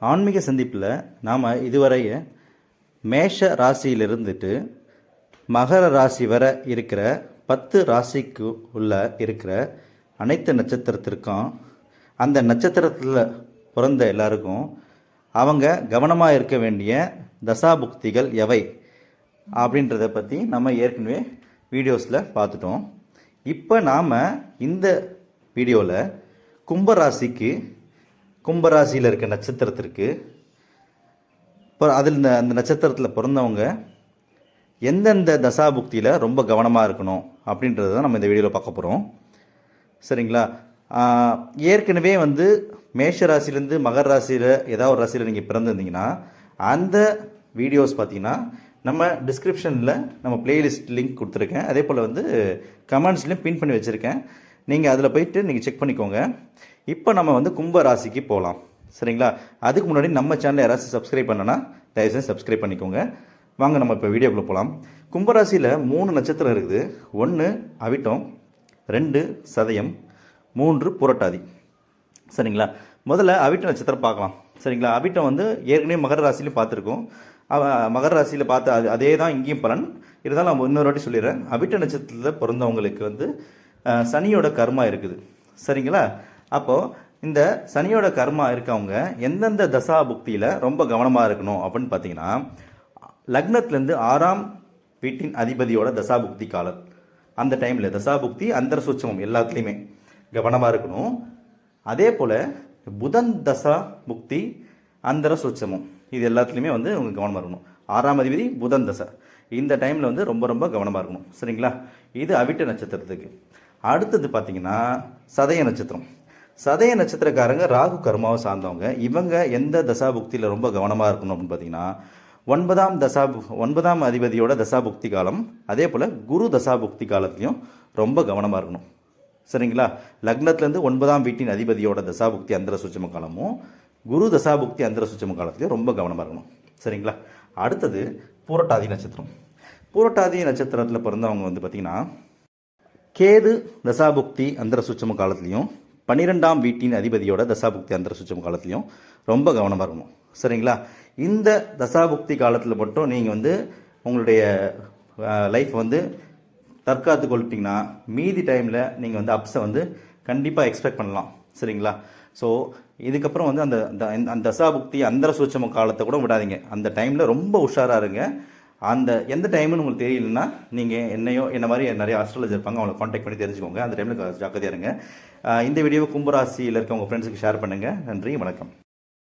ஆன்மீக சந்திப்பில் நாம் இதுவரைய மேஷ ராசியிலிருந்துட்டு மகர ராசி வரை இருக்கிற பத்து ராசிக்கு உள்ள இருக்கிற அனைத்து நட்சத்திரத்திற்கும் அந்த நட்சத்திரத்தில் பிறந்த எல்லாருக்கும் அவங்க கவனமாக இருக்க வேண்டிய தசாபுக்திகள் எவை அப்படின்றத பற்றி நம்ம ஏற்கனவே வீடியோஸில் பார்த்துட்டோம். இப்போ நாம் இந்த வீடியோவில் கும்பராசிக்கு கும்பராசியில் இருக்க நட்சத்திரத்திற்கு இப்போ அதில் இந்த அந்த நட்சத்திரத்தில் பிறந்தவங்க எந்தெந்த தசாபுக்தியில் ரொம்ப கவனமாக இருக்கணும் அப்படின்றத தான் நம்ம இந்த வீடியோவில் பார்க்க போகிறோம் சரிங்களா? ஏற்கனவே வந்து மேஷ ராசிலேருந்து மகர் ராசியில் ஏதாவது ஒரு ராசியில் நீங்கள் பிறந்திருந்தீங்கன்னா அந்த வீடியோஸ் பார்த்தீங்கன்னா நம்ம டிஸ்கிரிப்ஷனில் நம்ம பிளேலிஸ்ட் லிங்க் கொடுத்துருக்கேன். அதே போல் வந்து கமெண்ட்ஸ்லையும் பின் பண்ணி வச்சுருக்கேன். நீங்கள் அதில் போயிட்டு நீங்கள் செக் பண்ணிக்கோங்க. இப்போ நம்ம வந்து கும்ப ராசிக்கு போகலாம் சரிங்களா? அதுக்கு முன்னாடி நம்ம சேனலை யாராச்சும் சப்ஸ்கிரைப் பண்ணனா தயவுசெய்து சப்ஸ்கிரைப் பண்ணிக்கோங்க. வாங்க நம்ம இப்போ வீடியோக்குள்ளே போகலாம் கும்பராசியில் மூணு நட்சத்திரம் இருக்குது. ஒன்று அவிட்டம் ரெண்டு சதயம் மூன்று புரட்டாதி. சரிங்களா? முதல்ல அவிட்ட நட்சத்திரம் பார்க்கலாம். சரிங்களா? அவிட்டம் வந்து ஏற்கனவே மகர ராசிலையும் பார்த்துருக்கோம். மகர ராசியில் பார்த்து அது அதே தான் இங்கேயும் பலன். இருந்தாலும் நான் இன்னொரு வாட்டி சொல்லிடுறேன். அவிட்ட நட்சத்திரத்தில் பிறந்தவங்களுக்கு வந்து சனியோட கர்மா இருக்குது. சரிங்களா? அப்போது இந்த சனியோட கர்மா இருக்கவங்க எந்தெந்த தசா புக்தியில் ரொம்ப கவனமாக இருக்கணும் அப்படின்னு பார்த்தீங்கன்னா லக்னத்துலேருந்து ஆறாம் வீட்டின் அதிபதியோட தசாபுக்தி காலம். அந்த டைமில் தசா புக்தி அந்தர சூட்சமம் எல்லாத்துலேயுமே கவனமாக இருக்கணும். அதே போல் புதன் தசா புக்தி அந்தர சூட்சமம் இது எல்லாத்துலேயுமே வந்து உங்க கவனமாக இருக்கணும். ஆறாம் அதிபதி புதன் தசை. இந்த டைமில் வந்து ரொம்ப ரொம்ப கவனமாக இருக்கணும். சரிங்களா? இது அவிட்ட நட்சத்திரத்துக்கு. அடுத்தது பார்த்தீங்கன்னா சதய நட்சத்திரம். சதய நட்சத்திரக்காரங்க ராகு கர்மாவை சார்ந்தவங்க. இவங்க எந்த தசாபுக்தியில் ரொம்ப கவனமாக இருக்கணும் அப்படின்னு பார்த்தீங்கன்னா ஒன்பதாம் தசா ஒன்பதாம் அதிபதியோட தசாபுக்தி காலம் அதே போல் குரு தசாபுக்தி காலத்துலையும் ரொம்ப கவனமாக இருக்கணும். சரிங்களா? லக்னத்துலேருந்து ஒன்பதாம் வீட்டின் அதிபதியோட தசாபுக்தி அந்தர சுச்சம காலமும் குரு தசாபுக்தி அந்தர சுச்சம காலத்துலையும் ரொம்ப கவனமாக இருக்கணும். சரிங்களா? அடுத்தது பூரட்டாதி நட்சத்திரம். பூரட்டாதி நட்சத்திரத்தில் பிறந்தவங்க வந்து பார்த்திங்கன்னா கேது தசாபுக்தி அந்தர சுச்சம காலத்துலேயும் பன்னிரெண்டாம் வீட்டின் அதிபதியோட தசாபுக்தி அந்தர சுச்சம் காலத்துலையும் ரொம்ப கவனமாக இருக்கணும். சரிங்களா? இந்த தசாபுக்தி காலத்தில் மட்டும் நீங்கள் வந்து உங்களுடைய லைஃப் வந்து தற்காத்து கொள்ளிட்டிங்கன்னா மீதி டைமில் நீங்கள் வந்து அப்ஸை வந்து கண்டிப்பாக எக்ஸ்பெக்ட் பண்ணலாம். சரிங்களா? ஸோ இதுக்கப்புறம் வந்து அந்த அந்த அந்த தசாபுக்தி அந்தர சூட்சம காலத்தை கூட விடாதீங்க. அந்த டைமில் ரொம்ப உஷாராக இருங்க. அந்த எந்த டைம்னு உங்களுக்கு தெரியலன்னா நீங்கள் என்னையோ என்ன மாதிரி நிறைய ஆஸ்ட்ராலஜர் இருப்பாங்க அவங்களை காண்டாக்ட் பண்ணி தெரிஞ்சுக்கோங்க. அந்த டைமில் ஜாக்கிரதையாக இருங்க. இந்த வீடியோவை கும்பராசியில் இருக்க உங்கள் ஃப்ரெண்ட்ஸுக்கு ஷேர் பண்ணுங்கள் நன்றி வணக்கம்.